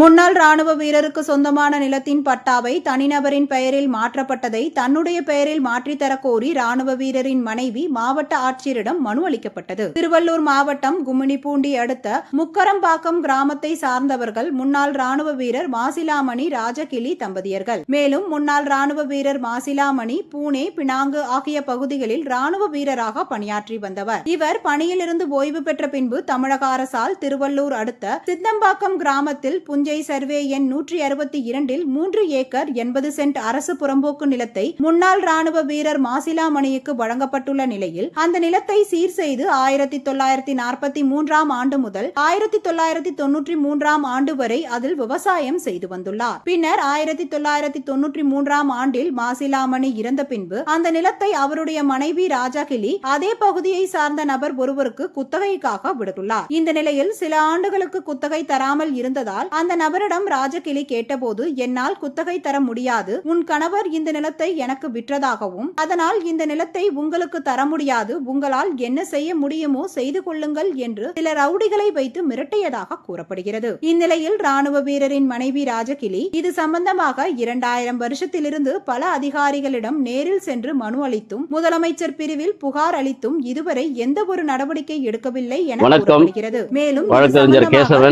முன்னாள் ராணுவ வீரருக்கு சொந்தமான நிலத்தின் பட்டாவை தனிநபரின் பெயரில் மாற்றப்பட்டதை தன்னுடைய பெயரில் மாற்றித்தரக் கோரி ராணுவ வீரரின் மனைவி மாவட்ட ஆட்சியரிடம் மனு அளிக்கப்பட்டது. திருவள்ளூர் மாவட்டம் கும்மிணிப்பூண்டி அடுத்த முக்கரம்பாக்கம் கிராமத்தை சார்ந்தவர்கள் முன்னாள் ராணுவ வீரர் மாசிலாமணி ராஜகிளி தம்பதியர்கள். மேலும் முன்னாள் ராணுவ வீரர் மாசிலாமணி பூனே பினாங்கு ஆகிய பகுதிகளில் ராணுவ வீரராக பணியாற்றி வந்தவர். இவர் பணியிலிருந்து ஓய்வு பெற்ற பின்பு தமிழக அரசால் திருவள்ளூர் அடுத்த சித்தம்பாக்கம் கிராமத்தில் சர்வே எண் நூற்றி அறுபத்தி இரண்டில் மூன்று ஏக்கர் எண்பது சென்ட் அரசு புறம்போக்கு நிலத்தை முன்னாள் ராணுவ வீரர் மாசிலாமணிக்கு வழங்கப்பட்டுள்ள நிலையில் அந்த நிலத்தை சீர் செய்து ஆயிரத்தி தொள்ளாயிரத்தி நாற்பத்தி மூன்றாம் ஆண்டு முதல் ஆயிரத்தி தொள்ளாயிரத்தி தொன்னூற்றி மூன்றாம் ஆண்டு வரை அதில் விவசாயம் செய்து வந்துள்ளார். பின்னர் ஆயிரத்தி தொள்ளாயிரத்தி தொன்னூற்றி மூன்றாம் ஆண்டில் மாசிலாமணி இறந்த பின்பு அந்த நிலத்தை அவருடைய மனைவி ராஜாகிளி அதே பகுதியை சார்ந்த நபர் ஒருவருக்கு குத்தகைக்காக விடுத்துள்ளார். இந்த நிலையில் சில ஆண்டுகளுக்கு குத்தகை தராமல் இருந்ததால் அந்த நபரிடம் ராஜகிளி கேட்டபோது என்னால் குத்தகை தர முடியாது. உன் கணவர் இந்த நிலத்தை எனக்கு விற்றதாகவும் அதனால் இந்த நிலத்தை உங்களுக்கு தர முடியாது. உங்களால் என்ன செய்ய முடியுமோ செய்து கொள்ளுங்கள் என்று சில ரவுடிகளை வைத்து மிரட்டியதாக கூறப்படுகிறது. இந்நிலையில் ராணுவ வீரரின் மனைவி ராஜகிளி இது சம்பந்தமாக இரண்டாயிரம் வருஷத்திலிருந்து பல அதிகாரிகளிடம் நேரில் சென்று மனு அளித்தும் முதலமைச்சர் பிரிவில் புகார் அளித்தும் இதுவரை எந்த ஒரு நடவடிக்கை எடுக்கவில்லை என. கூறப்படுகிறது. மேலும்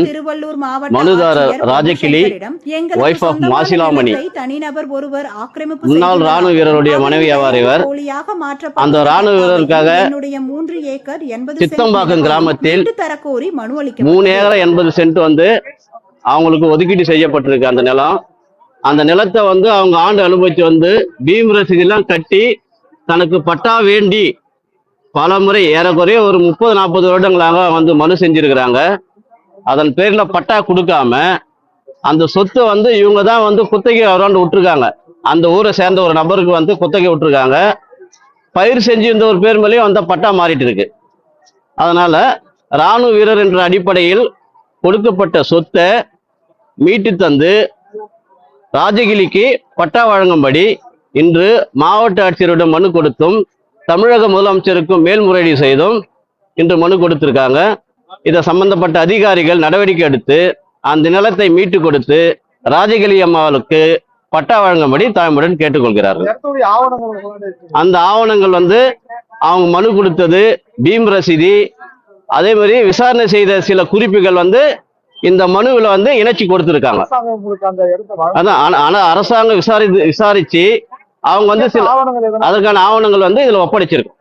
திருவள்ளூர் மாவட்ட ராஜகிளி, of சொந்தமான மாசிலாமணி. தனிநபர் ஒருவர் ஆக்கிரமிப்பு முன்னாள் ராணுவ வீரருடைய அவர் மனைவி ஆவார் இவர். அந்த ராணுவ வீரருக்காக மூன்று ஏக்கர் எண்பது சித்தம்பாக்கம் கிராமத்தில் தரக்கோரி மனு அளிக்க மூணு ஏக்கர் எண்பது சென்ட் வந்து அவங்களுக்கு ஒதுக்கீடு செய்யப்பட்டிருக்கு அந்த நிலம் அந்த நிலத்தை வந்து அவங்க ஆண்டு அனுபவிச்சு வந்து பீம் ரசீதெல்லாம் கட்டி தனக்கு பட்டா வேண்டி பல முறை ஏறக்குறைய ஒரு முப்பது நாற்பது வருடங்களாக வந்து மனு செஞ்சிருக்கிறாங்க அதன் பேர்ல பட்டா கொடுக்காம அந்த சொத்து வந்து இவங்க தான் வந்து குத்தகை அவராண்டு விட்டுருக்காங்க. அந்த ஊரை சேர்ந்த ஒரு நபருக்கு வந்து குத்தகை விட்டுருக்காங்க. பயிர் செஞ்சு இந்த ஒரு பேர் மேலேயும் அந்த பட்டா மாறிட்டு இருக்கு. அதனால ராணுவ வீரர் என்ற அடிப்படையில் கொடுக்கப்பட்ட சொத்தை மீட்டு தந்து ராஜகிரிக்கு பட்டா வழங்கும்படி இன்று மாவட்ட ஆட்சியரிடம் மனு கொடுத்தும் தமிழக முதலமைச்சருக்கும் மேல்முறையீடு செய்தும் இன்று மனு கொடுத்திருக்காங்க. இதை சம்பந்தப்பட்ட அதிகாரிகள் நடவடிக்கை எடுத்து அந்த நிலத்தை மீட்டு கொடுத்து ராஜகிரி அம்மாவுக்கு பட்டா வழங்கும்படி தாழ்மையுடன் கேட்டுக்கொள்கிறார்கள். அந்த ஆவணங்கள் வந்து அவங்க மனு கொடுத்தது பீம் ரசீதி அதே மாதிரி விசாரணை செய்த சில குறிப்புகள் வந்து இந்த மனுவில் வந்து இணைச்சி கொடுத்துருக்காங்க. அதான் ஆனா- ஆனா அரசாங்கம் விசாரி விசாரிச்சு அவங்க வந்து சில அதற்கான ஆவணங்கள் வந்து இதுல ஒப்படைச்சிருக்கு.